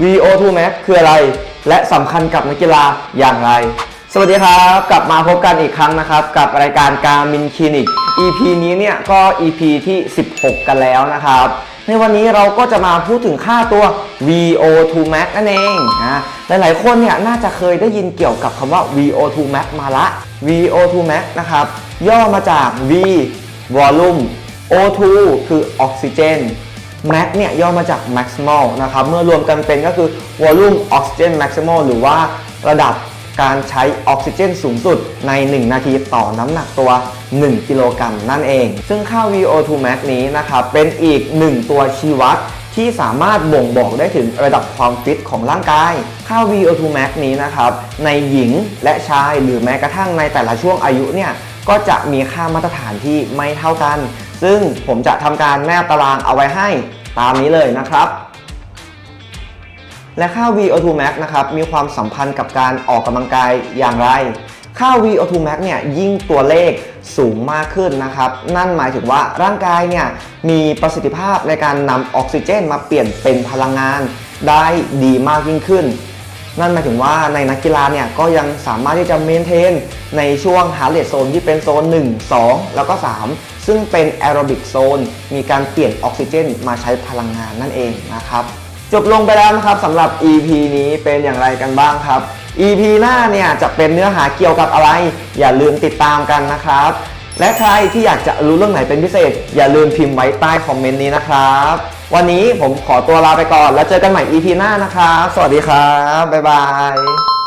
VO2 Max คืออะไร และสำคัญกับนักกีฬาอย่างไร สวัสดีครับ กลับมาพบกันอีกครั้งนะครับ กับรายการการมินคลินิก EP นี้เนี่ยก็ EP ที่ 16 กันแล้วนะครับ ในวันนี้เราก็จะมาพูดถึงค่าตัว VO2 Max นั่นเองนะหลายๆคนเนี่ยน่าจะเคยได้ยินเกี่ยวกับคำว่า VO2 Max มาละ VO2 Max นะครับ ย่อมาจาก V Volume O2 คือออกซิเจน Max เนี่ยย่อมาจาก maximal นะครับเมื่อรวมกันเป็นก็คือ volume oxygen maximal หรือว่าระดับการใช้ออกซิเจนสูงสุดใน 1 นาทีต่อน้ำหนักตัว 1 กิโลกรัมนั่นเอง ซึ่งค่า VO2 max นี้นะครับเป็นอีก 1 ตัวชี้วัดที่สามารถบ่งบอกได้ถึงระดับความฟิตของร่างกาย ค่า VO2 max นี้นะครับในหญิงและชายหรือแม้กระทั่งในแต่ละช่วงอายุเนี่ย ก็จะมีค่ามาตรฐานที่ไม่เท่ากัน ซึ่งผมจะทำการแนบตารางเอาไว้ให้ตามนี้เลยนะครับ และค่า VO2 max นะครับมีความสัมพันธ์กับการออกกำลังกายอย่างไร ค่า VO2 max เนี่ยยิ่งตัวเลขสูงมากขึ้นนะครับ นั่นหมายถึงว่าร่างกายเนี่ยมีประสิทธิภาพในการนำออกซิเจนมาเปลี่ยนเป็นพลังงานได้ดีมากยิ่งขึ้น นั่นหมายถึงว่าในนักกีฬาเนี่ยก็ยังสามารถที่จะเมนเทนในช่วงฮาร์เร e โซนที่เป็นโซน 1 2 แล้วก็ 3 ซึ่งเป็นแอโรบิกโซนมีการเปลี่ยนออกซิเจน มาใช้พลังงานนั่นเองนะครับจบลงไปแล้วนะครับสำหรับ EP นี้เป็นอย่างไรกันบ้างครับ EP หน้าเนี่ยจะเป็นเนื้อหาเกี่ยวกับอะไร อย่าลืมติดตามกันนะครับ และใครที่อยากจะรู้เรื่องไหนเป็นพิเศษ อย่าลืมพิมพ์ไว้ใต้คอมเมนต์นี้นะครับ วันนี้ผมขอตัวลาไปก่อน แล้วเจอกันใหม่ EP หน้านะครับ สวัสดีครับ บ๊ายบาย